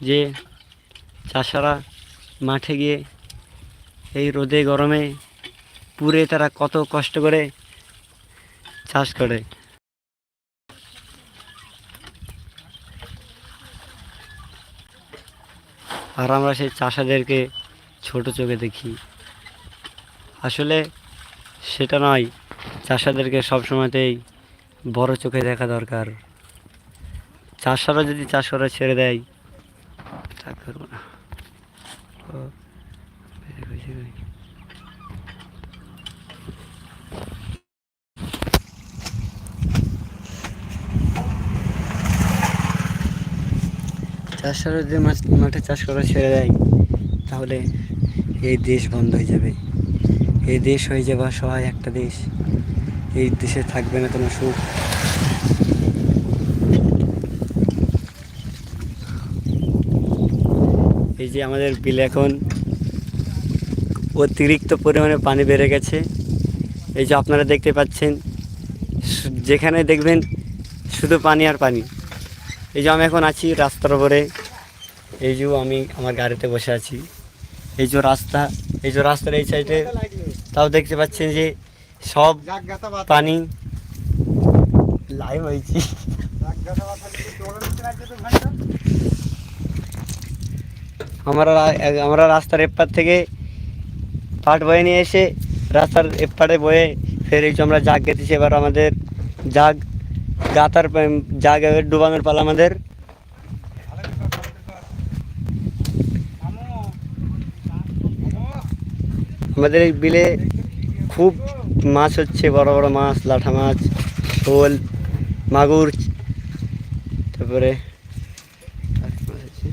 যে চাষারা মাঠে গিয়ে এই রোদে গরমে পুরে তারা কত কষ্ট করে চাষ করে। আর আমরা সেই চাষাদেরকে ছোট চোখে দেখি। আসলে সেটা নয়, চাষাদেরকে সবসময়তেই বড় চোখে দেখা দরকার। চাষারা যদি চাষ করা ছেড়ে দেয় তা করব না। চাষারা যদি মাঠে চাষ করা ছেড়ে দেয়, তাহলে এই দেশ বন্ধ হয়ে যাবে। এই দেশ হয়ে যাবে সহায় একটা দেশ। এই দেশে থাকবে না কোনো সুখ। এই যে আমাদের বিলে এখন অতিরিক্ত পরিমাণে পানি বেড়ে গেছে। এই যে আপনারা দেখতে পাচ্ছেন যেখানে দেখবেন শুধু পানি আর পানি। এই যে আমি এখন আছি রাস্তার উপরে। এই যে আমি আমার গাড়িতে বসে আছি। এই যে রাস্তা এই যে রাস্তার এই সাইডে তাও দেখতে পাচ্ছেন যে সব পানি লাইভ হয়েছি। আমরা আমরা রাস্তার এপার থেকে পাট বয়ে নিয়ে এসে রাস্তার এপারে বয়ে ফের এই আমরা জাগ গেতেছি এবার আমাদের জাগ গাতার জাগ এবার ডুবানোর পালা আমাদের। আমাদের এই বিলে খুব মাছ হচ্ছে, বড় বড় মাছ, লাঠা মাছ, শোল, মাগুর, তারপরে আর কি মাছ আছে?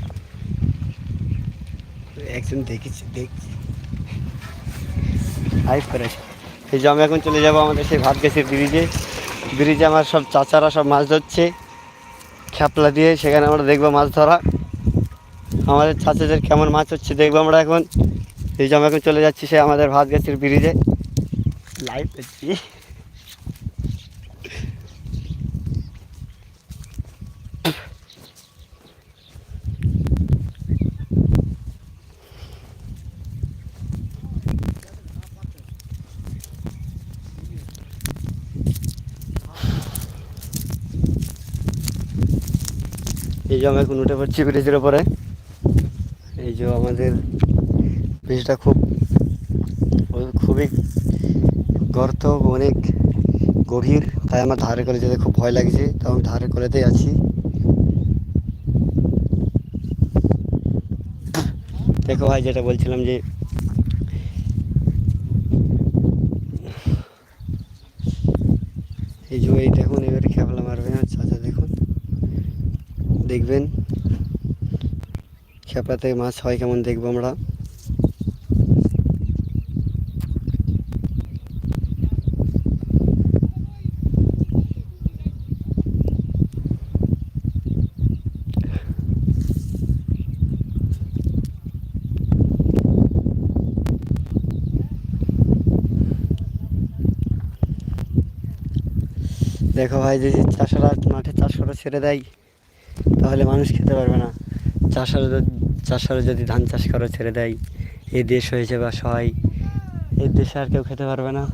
একজন দেখেছি, দেখছি। লাইভ করেছে। এই যে আমি এখন চলে যাব আমাদের সেই ভাত গেছে ব্রিজে। ব্রিজে আমার সব চাচারা সব মাছ ধরছে। খ্যাপলা দিয়ে সেখানে আমরা দেখব মাছ ধরা। আমাদের চাচাদের কেমন মাছ হচ্ছে দেখব আমরা এখন। এই যে আমি এখন চলে যাচ্ছি সে আমাদের ভাত গাছের ব্রিজে। লাইভ করছি এখন উঠে পড়ছি ব্রিজের উপরে এই যে আমাদের ব্রিজটা খুব খুবই গর্ত, অনেক গভীর। তাই আমার ধারে করে যেতে খুব ভয় লাগছে তাই আমি ধারে করেতেই আছি। দেখো ভাই, যেটা বলছিলাম যে এই যে এই দেখুন, এবার খেপলা মারবে না, চাচা দেখুন। দেখবেন। খেপলা থেকে মাছ হয় কেমন দেখব আমরা। দেখো ভাই, যে চাষারা মাঠে চাষ করা ছেড়ে দেয়। তাহলে মানুষ খেতে পারবে না। চাষারা চাষারা যদি ধান চাষ করা ছেড়ে দেয় এই দেশ হয়ে যাবে সহায় এই দেশে আর কেউ খেতে পারবে না।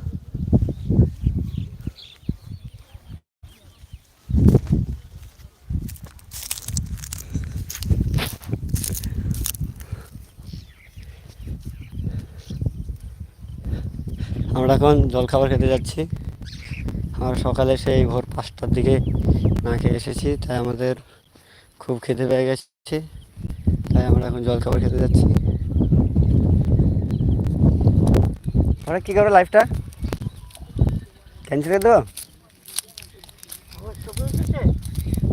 আমরা এখন জলখাবার খেতে যাচ্ছি। আমরা সকালে সেই ভোর পাঁচটার দিকে না খেয়ে এসেছি, তাই আমাদের খুব খেতে পেয়ে গেছে, তাই আমরা এখন জলখাবার খেতে যাচ্ছি। আমরা কী করব লাইফটা? ক্যান্সেল করে দেবো?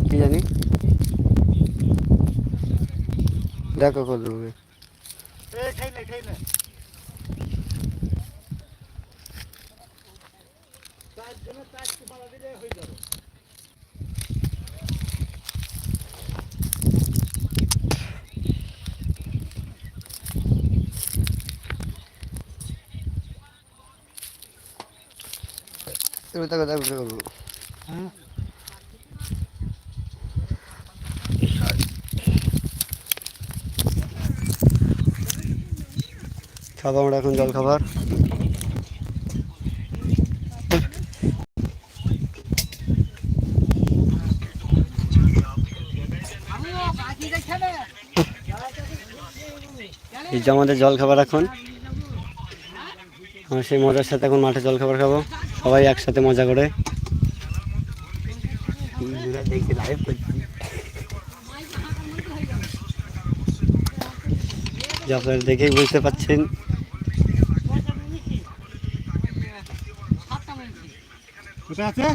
কি জানি। দেখো করে তুমি খাব আমরা এখন জল খাবার এই যে আমাদের জল খাবার এখন। আমরা সেই মজার সাথে এখন মাঠে জল খাবার খাব। সবাই একসাথে মজা করে। যে আপনারা দেখেই বুঝতে পাচ্ছেন। আছে?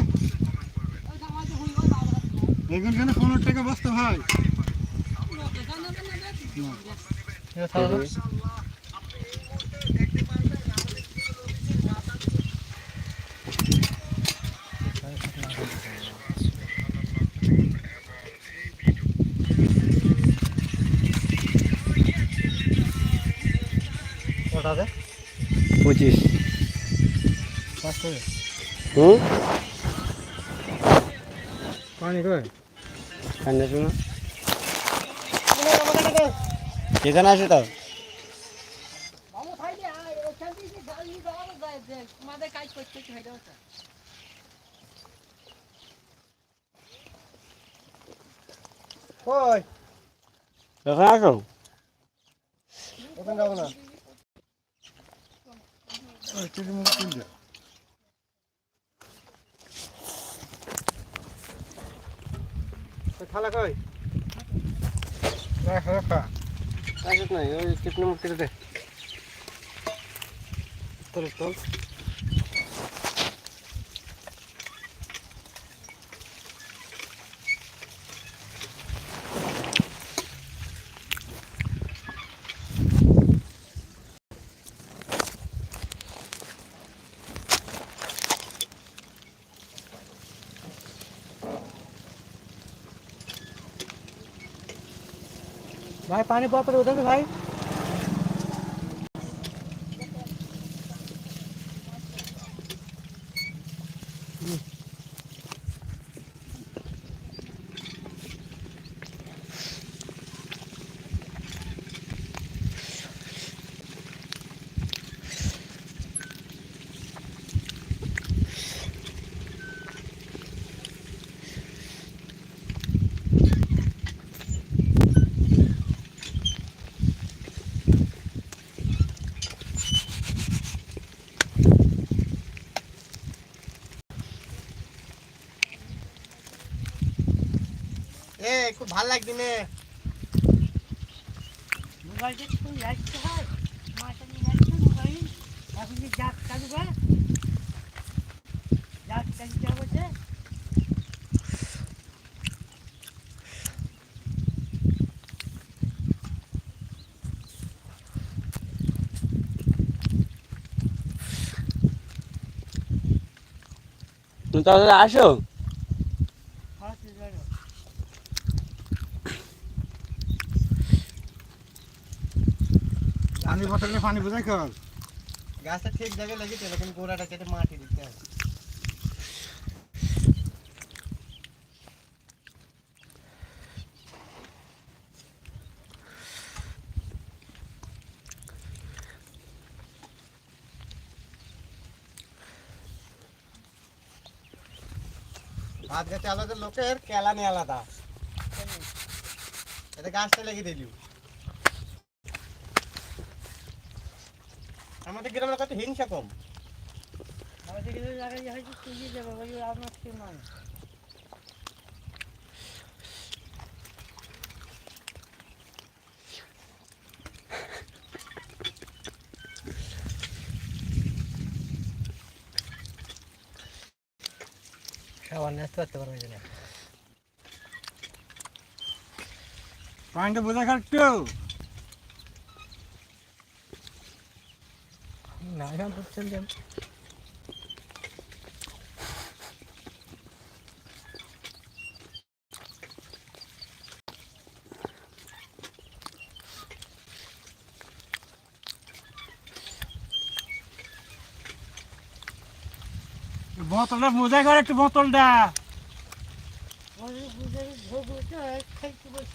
বেগুন কেন পনেরো টাকা বস্তা ভাই। কটা আছে? পঁচিশ। হুম? পানি কই? ঠান্ডা শুনো এখানে আসে তো কাজ করতে কই? এখানে আসো। ওখানে যাব না। ওই চিড়ি মুখ কিনবে থালা কই রাখা রাখা আসিস নাই ওই চিপনি মুখ কেটে দে তোর তোর भाई पानी बहुत उधर भाई। খুব ভালো লাগছে নে। মোবাইলটা তো যাচ্ছে হয় মাথা নিয়ে যাচ্ছে মোবাইল। এখন যে যাক চালু করে যাক চালু যাব তুমি তাহলে আসো। পানি বোতলে পানি বোঝাই কর গাছটা ঠিক জায়গায় লেগেছে কিন্তু গোড়াটা কেটে মাটি দিতে হবে। ভাত গাছে আলাদা, লোকের কেলানি আলাদা। এটা গাছটা লেগে দিলি। আমাদের গ্রামের কত হিংসা কম। আমাদের কিন্তু জায়গায় হয়তো তুলে দেবো আপনার কি নয় খাবার নষ্ট করতে বোঝা খাট্টু না এখন বুঝছেন যে বোতলটা মোজাই করে একটু বোতলটা।